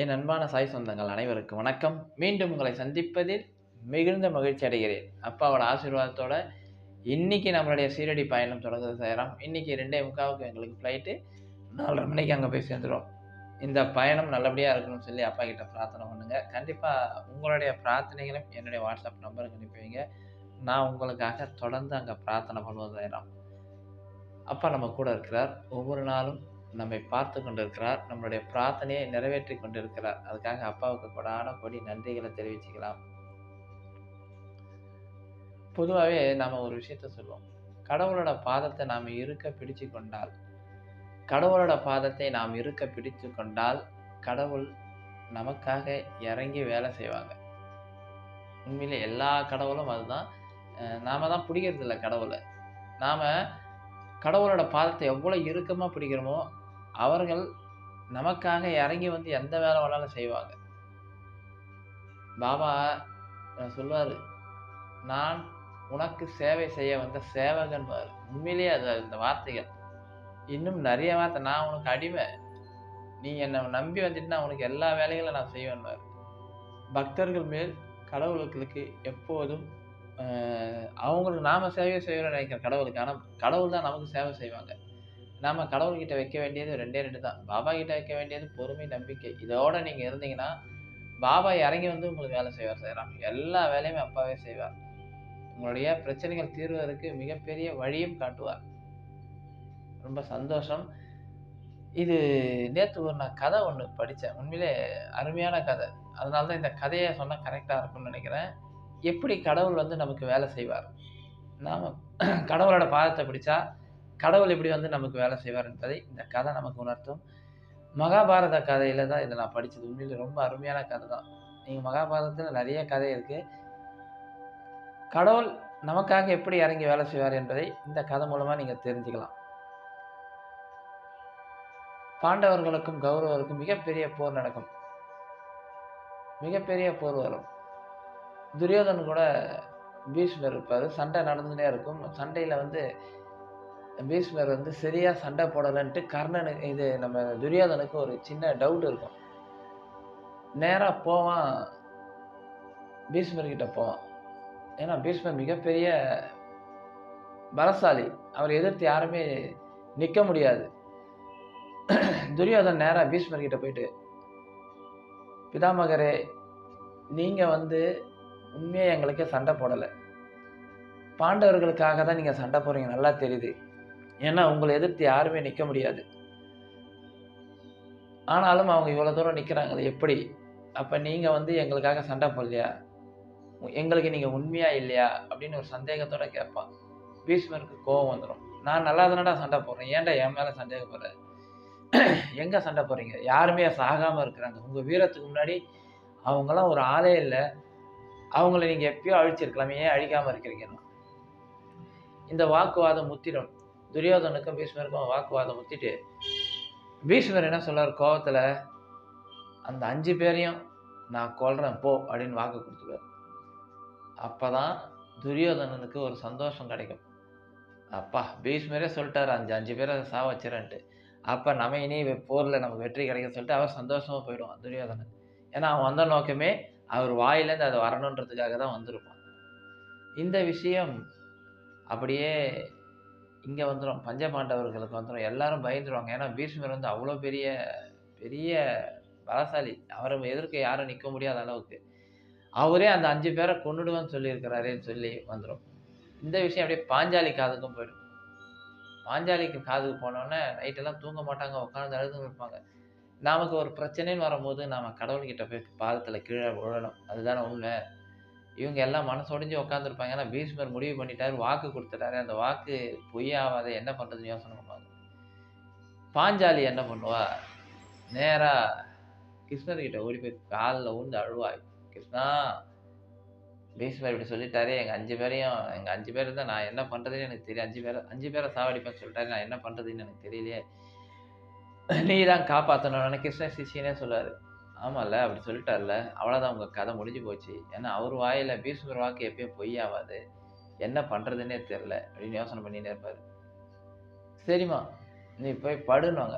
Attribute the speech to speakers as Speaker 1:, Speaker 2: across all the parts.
Speaker 1: என் அன்பான சாய் சொந்தங்கள் அனைவருக்கும் வணக்கம். மீண்டும் உங்களை சந்திப்பதில் மிகுந்த மகிழ்ச்சி அடைகிறேன். அப்பாவோட ஆசீர்வாதத்தோட இன்னைக்கு நம்மளுடைய சீரடி பயணம் தொடர்ந்து செய்கிறோம் இன்றைக்கி ரெண்டே முக்காவுக்கு எங்களுக்கு ஃப்ளைட்டு நாலரை மணிக்கு அங்கே போய் சேர்ந்துடும் இந்த பயணம் நல்லபடியாக இருக்கணும்னு சொல்லி அப்பா கிட்ட பிரார்த்தனை பண்ணுங்க. கண்டிப்பாக உங்களுடைய பிரார்த்தனைகளும் என்னுடைய வாட்ஸ்அப் நம்பருக்கு அனுப்பிவிங்க. நான் உங்களுக்காக தொடர்ந்து அங்கே பிரார்த்தனை பண்ணுவது செய்கிறோம் அப்பா நம்ம கூட இருக்கிறார். ஒவ்வொரு நாளும் நம்மை பார்த்து கொண்டிருக்கிறார் நம்மளுடைய பிரார்த்தனையை நிறைவேற்றி கொண்டிருக்கிறார். அதுக்காக அப்பாவுக்கு கொடான கொடி நன்றிகளை தெரிவிச்சுக்கலாம். பொதுவாகவே நாம் ஒரு விஷயத்த சொல்லுவோம். கடவுளோட பாதத்தை நாம் இருக்க பிடிச்சு கொண்டால் கடவுளோட பாதத்தை நாம் இருக்க பிடித்து கொண்டால் கடவுள் நமக்காக இறங்கி வேலை செய்வாங்க. உண்மையிலே எல்லா கடவுளும் அதுதான். அஹ் தான் பிடிக்கிறது இல்லை கடவுளை. நாம் கடவுளோட பாதத்தை எவ்வளோ இறுக்கமாக பிடிக்கிறோமோ அவர்கள் நமக்காக இறங்கி வந்து எந்த வேலை வேணாலும் செய்வாங்க. பாபா சொல்லுவார் நான் உனக்கு சேவை செய்ய வந்த சேவகன் உண்மையிலேயே அது இந்த வார்த்தைகள். இன்னும் நிறைய வார்த்தை நான் உனக்கு அடிமை. நீ என்னை நம்பி வந்துட்டு நான் உனக்கு எல்லா வேலைகளும் நான் செய்வேன்பார் பக்தர்கள் மேல் கடவுளுக்கு எப்போதும் அவங்களுக்கு நாம சேவை செய்யணும்னு நினைக்கிற கடவுளுக்கு ஆனால் கடவுள் தான் நமக்கு சேவை செய்வாங்க. நாம கடவுள்கிட்ட வைக்க வேண்டியது ரெண்டே ரெண்டு தான். பாபா கிட்ட வைக்க வேண்டியது பொறுமை நம்பிக்கை. இதோட நீங்கள் இருந்தீங்கன்னா பாபா இறங்கி வந்து உங்களுக்கு வேலை செய்வார் செய்கிறான் எல்லா வேலையுமே அப்பாவே செய்வார். உங்களுடைய பிரச்சனைகள் தீர்வதற்கு மிகப்பெரிய வழியும் காட்டுவார். ரொம்ப சந்தோஷம். இது நேற்று ஒரு நான் கதை ஒன்று படித்தேன் உண்மையிலே அருமையான கதை. அதனால தான் இந்த கதையை சொன்னால் கரெக்டாக இருக்கும்னு நினைக்கிறேன். எப்படி கடவுள் வந்து நமக்கு வேலை செய்வார்? நாம் கடவுளோட பாதத்தை பிடிச்சா கடவுள் எப்படி வந்து நமக்கு வேலை செய்வார் என்பதை இந்த கதை நமக்கு உணர்த்தும். மகாபாரத கதையில் தான் இதை நான் படித்தது உண்மையில் ரொம்ப அருமையான கதை தான். நீங்கள் மகாபாரதத்தில் நிறைய கதை இருக்குது கடவுள் நமக்காக எப்படி இறங்கி வேலை செய்வார் என்பதை இந்த கதை மூலமாக நீங்கள் தெரிஞ்சுக்கலாம். பாண்டவர்களுக்கும் கௌரவருக்கும் மிகப்பெரிய போர் நடக்கும். மிகப்பெரிய போர் வரும். துரியோதன் கூட பீஷ்மர் இருப்பார். சண்டை நடந்துகிட்டே இருக்கும். சண்டையில் வந்து பீஷ்மர் வந்து சரியாக சண்டை போடலைன்ட்டு கர்ணனுக்கு இது நம்ம துரியோதனுக்கு ஒரு சின்ன டவுட் இருக்கும். நேராக போவான் பீஷ்மர்கிட்ட போவான். ஏன்னா பீஷ்மர் மிகப்பெரிய பலசாலி. அவர் எதிர்த்து யாருமே நிற்க முடியாது. துரியோதன் நேராக பீஷ்மர்கிட்ட போயிட்டு பிதாமகரே நீங்கள் வந்து உண்மையாக எங்களுக்கே சண்டை போடலை. பாண்டவர்களுக்காக தான் நீங்கள் சண்டை போடுறீங்க நல்லா தெரியுது. ஏன்னா உங்களை எதிர்த்து யாருமே நிற்க முடியாது. ஆனாலும் அவங்க இவ்வளோ தூரம் நிற்கிறாங்களே எப்படி? அப்போ நீங்கள் வந்து எங்களுக்காக சண்டை போடலையா? எங்களுக்கு நீங்கள் உண்மையாக இல்லையா? அப்படின்னு ஒரு சந்தேகத்தோட கேட்பான் பீஷ்மருக்கு கோவம் வந்துடும் நான் நல்லா தானடா சண்டை போடுறேன்? ஏன்டா என் மேலே சந்தேகப்படுற? எங்கே சண்டை போடுறீங்க யாருமே சாகாமல் இருக்கிறாங்க. உங்கள் வீரத்துக்கு முன்னாடி அவங்களாம் ஒரு ஆளே இல்லை. அவங்கள நீங்கள் எப்பயோ அழிச்சிருக்கலாமே ஏன் அழிக்காமல் இருக்கிறீங்கன்னா. இந்த வாக்குவாதம் முத்திடும் துரியோதனுக்கும் பீஷ்மருக்கும் வாக்குவாதம் முத்திட்டு பீஷ்மர் என்ன சொல்கிறார் கோபத்தில் அந்த அஞ்சு பேரையும் நான் கொள்றேன் போ அப்படின்னு வாக்கு கொடுத்துருவார். அப்போ தான் துரியோதனனுக்கு ஒரு சந்தோஷம் கிடைக்கும். அப்பா பீஷ்மரே சொல்லிட்டார் அஞ்சு அஞ்சு பேரை சா வச்சிடன்ட்டு அப்போ நம்ம இனி போரில் நமக்கு வெற்றி கிடைக்க சொல்லிட்டு அவர் சந்தோஷமாக போயிடுவான் துரியோதனன். ஏன்னா அவன் வந்த நோக்கமே அவர் வாயிலேருந்து அது வரணுன்றதுக்காக தான் வந்திருப்பான். இந்த விஷயம் அப்படியே இங்கே வந்துடும் பஞ்சபாண்டவர்களுக்கு வந்துடும் எல்லாரும் பயந்துருவாங்க. ஏன்னா பீஷ்மர் வந்து அவ்வளோ பெரிய பெரிய பலசாலி. அவரை எதிர்க்க யாரும் நிற்க முடியாத அளவுக்கு. அவரே அந்த அஞ்சு பேரை கொண்டுடுவேன்னு சொல்லியிருக்கிறாரேன்னு சொல்லி வந்துடும் இந்த விஷயம் அப்படியே பாஞ்சாலி காதுக்கும் போயிடும். பாஞ்சாலிக்கு காதுக்கு போனோடனே நைட்டெல்லாம் தூங்க மாட்டாங்க உட்காந்து அழுதுங்க இருப்பாங்க. நமக்கு ஒரு பிரச்சனைன்னு வரும்போது நாம் கடவுள்கிட்ட போய் பாதத்தில் கீழே விழணும் அதுதானே உண்மை. இவங்க எல்லாம் மனசொடைஞ்சு உட்காந்துருப்பாங்க ஏன்னா பீஷ்மர் முடிவு பண்ணிட்டாரு வாக்கு கொடுத்துட்டாரு. அந்த வாக்கு பொய்யாவாத என்ன பண்ணுறதுன்னு யோசனை பண்ணுவாங்க பாஞ்சாலி என்ன பண்ணுவா? நேராக கிருஷ்ணர்கிட்ட ஓடி போய் காலில் ஊந்து அழுவா. கிருஷ்ணா பீஷ்மர் இப்படி சொல்லிட்டாரு எங்கள் அஞ்சு பேரையும் எங்கள் அஞ்சு பேர் தான் நான் என்ன பண்ணுறதுன்னு எனக்கு தெரியும் அஞ்சு பேரை அஞ்சு பேரை சாவடிப்பேன்னு சொல்லிட்டாரு நான் என்ன பண்ணுறதுன்னு எனக்கு தெரியலையே. நீ தான் காப்பாற்றணும்னு கிருஷ்ண சிஷியனே சொல்லுவார் ஆமாம்ல அப்படி சொல்லிட்டார்ல. அவ்வளோதான் உங்கள் கதை முடிஞ்சு போச்சு. ஏன்னா அவர் வாயில் பீஷ்மர் வாக்கு எப்பயும் பொய்யாவாது. என்ன பண்ணுறதுன்னே தெரில அப்படின்னு யோசனை பண்ணினே இருப்பார். சரிம்மா நீ போய் படுன்னுவாங்க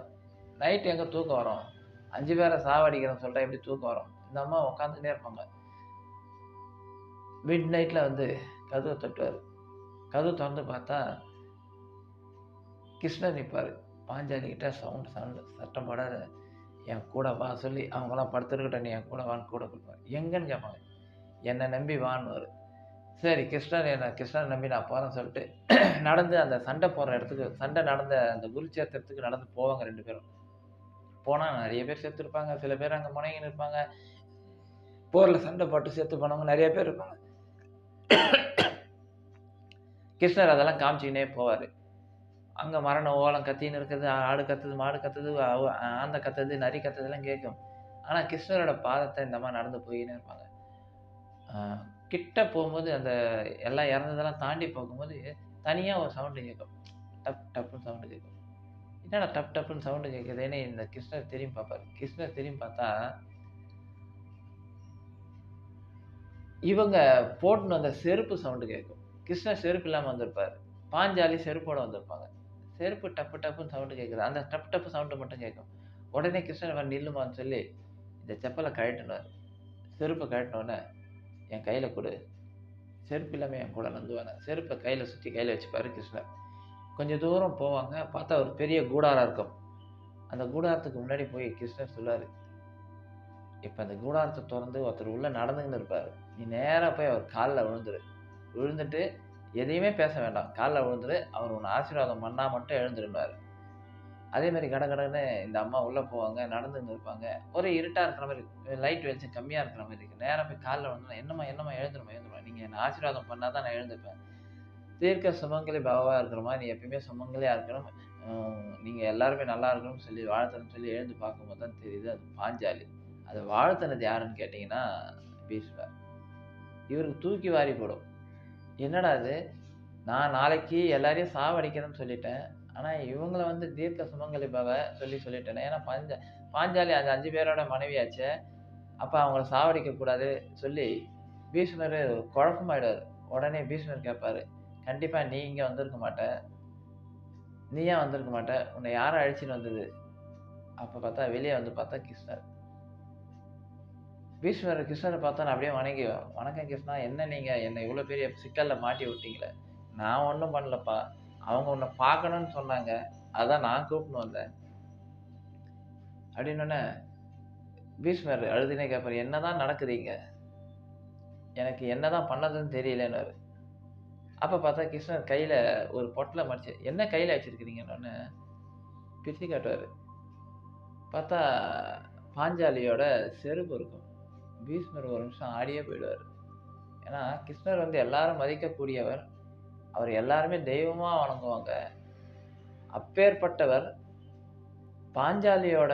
Speaker 1: நைட்டு எங்கே தூக்கம் வரும்? அஞ்சு பேரை சாவடிக்கிறேன்னு சொல்லிட்டா எப்படி தூக்கம் வரும்? இந்த அம்மா உட்காந்துட்டே இருப்பாங்க. மிட் நைட்டில் வந்து கதவை தட்டுவார். கதவு திறந்து பார்த்தா கிருஷ்ணர் நிற்பார் பாஞ்சாலிக்கிட்ட சவுண்ட் சவுண்டு சட்டம் போடாத. என் கூட வா சொல்லி அவங்களாம் படுத்துருக்கிட்ட நீ என் கூட வான்னு கூட கொடுப்பார் எங்கன்னு கேட்பாங்க என்னை நம்பி வான்னு சரி கிருஷ்ணர் என்னை கிருஷ்ணர் நம்பி நான் போகிறேன்னு சொல்லிட்டு நடந்து அந்த சண்டை போடுற இடத்துக்கு சண்டை நடந்த அந்த குருச்சேத்திரத்துக்கு நடந்து போவாங்க ரெண்டு பேரும். போனால் நிறைய பேர் சேர்த்துருப்பாங்க சில பேர் அங்கே முனைங்கன்னு இருப்பாங்க. போரில் சண்டை போட்டு சேர்த்து போனவங்க நிறைய பேர் இருப்பாங்க. கிருஷ்ணர் அதெல்லாம் காமிச்சிக்கினே போவார். அங்கே மரண ஓலம் கத்தின்னு இருக்கிறது ஆடு கத்துது மாடு கத்துது அவ- கத்துது நரி கத்துதெல்லாம் கேட்கும் ஆனால் கிருஷ்ணரோட பாதத்தை இந்த மாதிரி நடந்து போயின்னு இருப்பாங்க. கிட்ட போகும்போது அந்த எல்லாம் இறந்ததெல்லாம் தாண்டி போகும்போது தனியாக ஒரு சவுண்டு கேட்கும் டப் டப்புன்னு சவுண்டு கேட்கும் என்னடா டப் டப்புன்னு சவுண்டு கேட்குதுன்னு இந்த கிருஷ்ணர் திரும்பி பார்ப்பார். கிருஷ்ணர் திரும்பி பார்த்தா இவங்க போட்டுன்னு வந்த செருப்பு சவுண்டு கேட்கும் கிருஷ்ணர் செருப்பு இல்லாமல் வந்திருப்பார். பாஞ்சாலி செருப்போடு வந்திருப்பாங்க. செருப்பு டப்பு டப்புன்னு சவுண்டு கேட்குது அந்த டப்பு டப்பு சவுண்டு மட்டும் கேட்கும் உடனே கிருஷ்ணன் நில்லுமான்னு சொல்லி இந்த செப்பலை கழட்டினார். செருப்பை கழட்டினோடனே என் கையில் கொடு. செருப்பு இல்லாமல் என் கூட நந்துவாங்க செருப்பை கையில் சுற்றி கையில் வச்சுப்பாரு கிருஷ்ணர் கொஞ்சம் தூரம் போவாங்க பார்த்தா ஒரு பெரிய கூடாரம் இருக்கும். அந்த கூடாரத்துக்கு முன்னாடி போய் கிருஷ்ணர் சொல்லார் இப்போ அந்த கூடாரத்தை திறந்து ஒருத்தர் உள்ளே நடந்துக்கின்னு இருப்பார். நீ நேராக போய் அவர் காலில் விழுந்துரு. விழுந்துட்டு எதையுமே பேச வேண்டாம். காலில் விழுந்துரு அவர் உன்னை ஆசீர்வாதம் பண்ணால் மட்டும் எழுந்துருந்தார் அதே மாதிரி கட கடன்னு இந்த அம்மா உள்ளே போவாங்க நடந்துன்னு இருப்பாங்க. ஒரு இருட்டாக இருக்கிற மாதிரி லைட் வெளிச்சம் கம்மியாக இருக்கிற மாதிரி இருக்குது நேராக போய் காலில் விழுந்து என்னம்மா என்னம்மா எழுந்துருமா எழுந்துருமா நீங்கள் என்னை ஆசீர்வாதம் பண்ணால் தான் நான் எழுந்துப்பேன். தீர்க்க சுமங்கலி பாவாக இருக்கிறமா? நீ எப்பயுமே சுமங்கலியாக இருக்கணும். நீங்கள் எல்லாருமே நல்லா இருக்கணும்னு சொல்லி வாழ்த்தணும்னு சொல்லி எழுந்து பார்க்கும்போது தான் தெரியுது அது பாஞ்சாலி. அது வாழ்த்தினது யாருன்னு கேட்டிங்கன்னா பீஷ்மர். இவருக்கு தூக்கி வாரி போடும். என்னடா இது? நான் நாளைக்கு எல்லாரையும் சாவடிக்கிறேன்னு சொல்லிட்டேன். ஆனால் இவங்களை வந்து தீர்க்க சுமங்கலி சொல்லி சொல்லிட்டேனே. ஏன்னா பாஞ்சா பாஞ்சாலி அந்த அஞ்சு பேரோட மனைவியாச்சே. அப்போ அவங்கள சாவடிக்கக்கூடாது சொல்லி பீஷ்மர் குழப்பமாயிடுவார். உடனே பீஷ்மர் கேட்பார் கண்டிப்பாக நீ இங்கே வந்திருக்க மாட்ட. நீ ஏன் வந்திருக்க மாட்ட? உன்னை யாரை அழிச்சின்னு வந்தது? அப்போ பார்த்தா வெளியே வந்து பார்த்தா கிருஷ்ணர். பீஷ்மர் கிருஷ்ணரை பார்த்தா நான் அப்படியே வணங்கி வணக்கம் கிருஷ்ணா என்ன நீங்கள் என்னை இவ்வளோ பெரிய சிக்கலில் மாட்டி விட்டீங்களே. நான் ஒன்றும் பண்ணலப்பா. அவங்க உன்னை பார்க்கணும்னு சொன்னாங்க. அதான் நான் கூப்பிட்டு வந்தேன். அப்படின்னோடனே பீஷ்மர் அழுதுனே கேட்பாரு என்னதான் நடக்குதுங்க எனக்கு என்னதான் பண்ணதுன்னு தெரியலன்னு அப்போ பார்த்தா கிருஷ்ணர் கையில் ஒரு பொட்டில் மடிச்சு என்ன கையில் வச்சுருக்கிறீங்கன்னு பிரித்து காட்டுவார். பார்த்தா பாஞ்சாலியோட செருப்பு இருக்கும். பீஷ்மர் ஒரு நிமிஷம் ஆடியே போயிடுவார். ஏன்னா கிருஷ்ணர் வந்து எல்லாரும் மதிக்கக்கூடியவர். அவர் எல்லாருமே தெய்வமாக வணங்குவாங்க. அப்பேற்பட்டவர் பாஞ்சாலியோட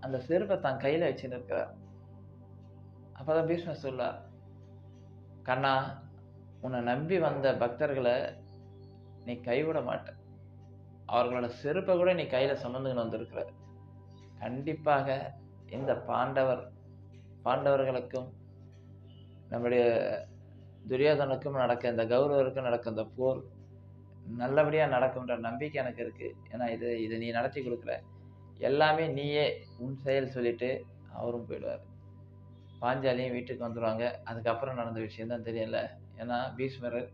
Speaker 1: அந்த செருப்பை தான் கையில் வச்சுன்னு இருக்கிறார். அப்போதான் பீஷ்மர் சொல்லார் கண்ணா உன்னை நம்பி வந்த பக்தர்களை நீ கைவிட மாட்ட அவர்களோட செருப்பை கூட நீ கையில் சுமந்துன்னு வந்திருக்கிற கண்டிப்பாக இந்த பாண்டவர் பாண்டவர்களுக்கும் நம்முடைய துரியோதனுக்கும் நடக்க இந்த கௌரவருக்கும் நடக்க இந்த போர் நல்லபடியாக நடக்கும்ன்ற நம்பிக்கை எனக்கு இருக்குது ஏன்னா இது இதை நீ நடத்தி கொடுக்குற எல்லாமே நீயே உன் செயல் சொல்லிட்டு அவரும் போயிடுவார். பாஞ்சாலியும் வீட்டுக்கு வந்துடுவாங்க அதுக்கப்புறம் நடந்த விஷயந்தான் தெரியல. ஏன்னா பீஷ்மரர்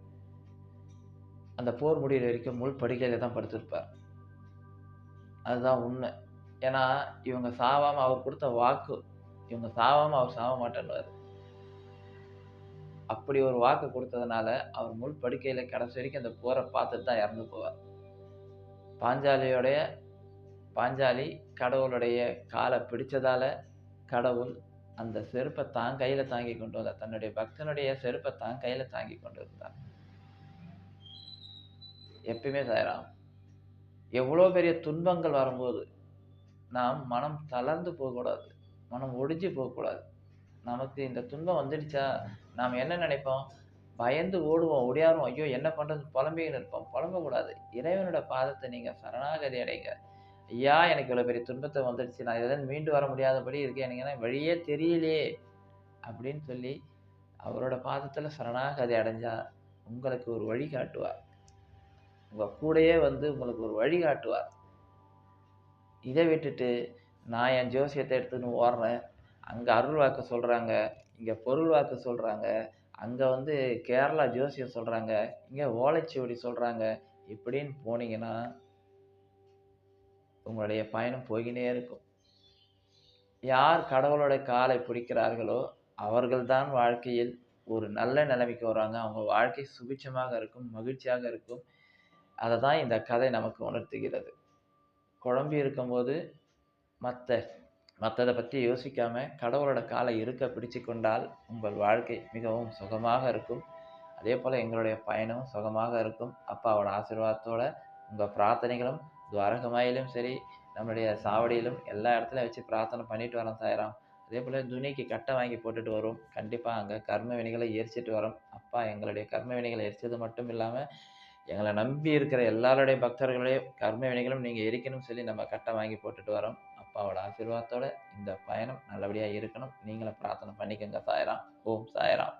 Speaker 1: அந்த போர் முடிகிற வரைக்கும் முள் படுக்கையில் தான் படுத்திருப்பார். அதுதான் உண்மை. ஏன்னா இவங்க சாவாமல் அவர் கொடுத்த வாக்கு இவங்க சாவாமல் அவர் சாவ மாட்டேன்னுவார். அப்படி ஒரு வாக்கு கொடுத்ததுனால அவர் முள் படுக்கையில் கடைசி வரைக்கும் அந்த போரை பார்த்துட்டு தான் இறந்து போவார். பாஞ்சாலியோடைய பாஞ்சாலி கடவுளுடைய காலை பிடிச்சதால கடவுள் அந்த செருப்பை தான் கையில் தாங்கி கொண்டு வந்தார். தன்னுடைய பக்தனுடைய செருப்பை தான் கையில் தாங்கி கொண்டு இருந்தார். எப்பயுமே சாயராம் எவ்வளோ பெரிய துன்பங்கள் வரும்போது நாம் மனம் தளர்ந்து போகக்கூடாது. மனம் ஒடிஞ்சு போகக்கூடாது. நமக்கு இந்த துன்பம் வந்துடுச்சா? நாம் என்ன நினைப்போம்? பயந்து ஓடுவோம் ஓடியாருவோம் ஐயோ என்ன பண்ணுறது புலம்பின்னு இருப்போம். புலம்பக்கூடாது. இறைவனோட பாதத்தை நீங்கள் சரணாகதி அடைங்க. ஐயா எனக்கு இவ்வளோ பெரிய துன்பத்தை வந்துடுச்சு. நான் இதில் மீண்டு வர முடியாதபடி இருக்கேன். எனக்கு வழியே தெரியலையே அப்படின்னு சொல்லி அவரோட பாதத்தில் சரணாகதி அடைஞ்சா உங்களுக்கு ஒரு வழி காட்டுவார். உங்கள் கூடயே வந்து உங்களுக்கு ஒரு வழி காட்டுவார். இதை விட்டுட்டு நான் என் ஜோசியத்தை எடுத்துன்னு ஓடுறேன். அங்கே அருள் வாக்கு சொல்கிறாங்க இங்கே பொருள் வாக்கு சொல்கிறாங்க அங்கே வந்து கேரளா ஜோசியம் சொல்கிறாங்க இங்கே ஓலைச்சுவடி சொல்கிறாங்க இப்படின்னு போனீங்கன்னா உங்களுடைய பயணம் போய்கினே இருக்கும். யார் கடவுளோட காலை பிடிக்கிறார்களோ அவர்கள்தான் வாழ்க்கையில் ஒரு நல்ல நிலைமைக்கு வர்றாங்க அவங்க வாழ்க்கை சுபிட்சமாக இருக்கும் மகிழ்ச்சியாக இருக்கும். அதை தான் இந்த கதை நமக்கு உணர்த்துகிறது. குழம்பி இருக்கும்போது மற்ற மற்றதை பற்றி யோசிக்காமல் கடவுளோட காலை இருக்க பிடிச்சு கொண்டால் உங்கள் வாழ்க்கை மிகவும் சுகமாக இருக்கும். அதே போல் எங்களுடைய பயணமும் சுகமாக இருக்கும். அப்பாவோட ஆசீர்வாதத்தோட உங்கள் பிரார்த்தனைகளும் துவாரகமாயிலும் சரி நம்மளுடைய சாவடியிலும் எல்லா இடத்துலையும் வச்சு பிரார்த்தனை பண்ணிட்டு வரோம் சாயிராம். அதே போல் துணிக்கு கட்டை வாங்கி போட்டுட்டு வரும். கண்டிப்பாக அங்கே கர்ம வினைகளை எரிச்சிட்டு வரோம். அப்பா எங்களுடைய கர்ம வினைகளை எரிச்சது மட்டும் இல்லாமல் எங்களை நம்பி இருக்கிற எல்லாருடைய பக்தர்களுடைய கர்ம வினைகளும் நீங்கள் எரிக்கணும்னு சொல்லி நம்ம கட்டை வாங்கி போட்டுட்டு வரோம். அப்பாவோட ஆசீர்வாதத்தோட இந்த பயணம் நல்லபடியாக இருக்கணும். நீங்களும் பிரார்த்தனை பண்ணிக்கோங்க சாயராம். ஓம் சாயராம்.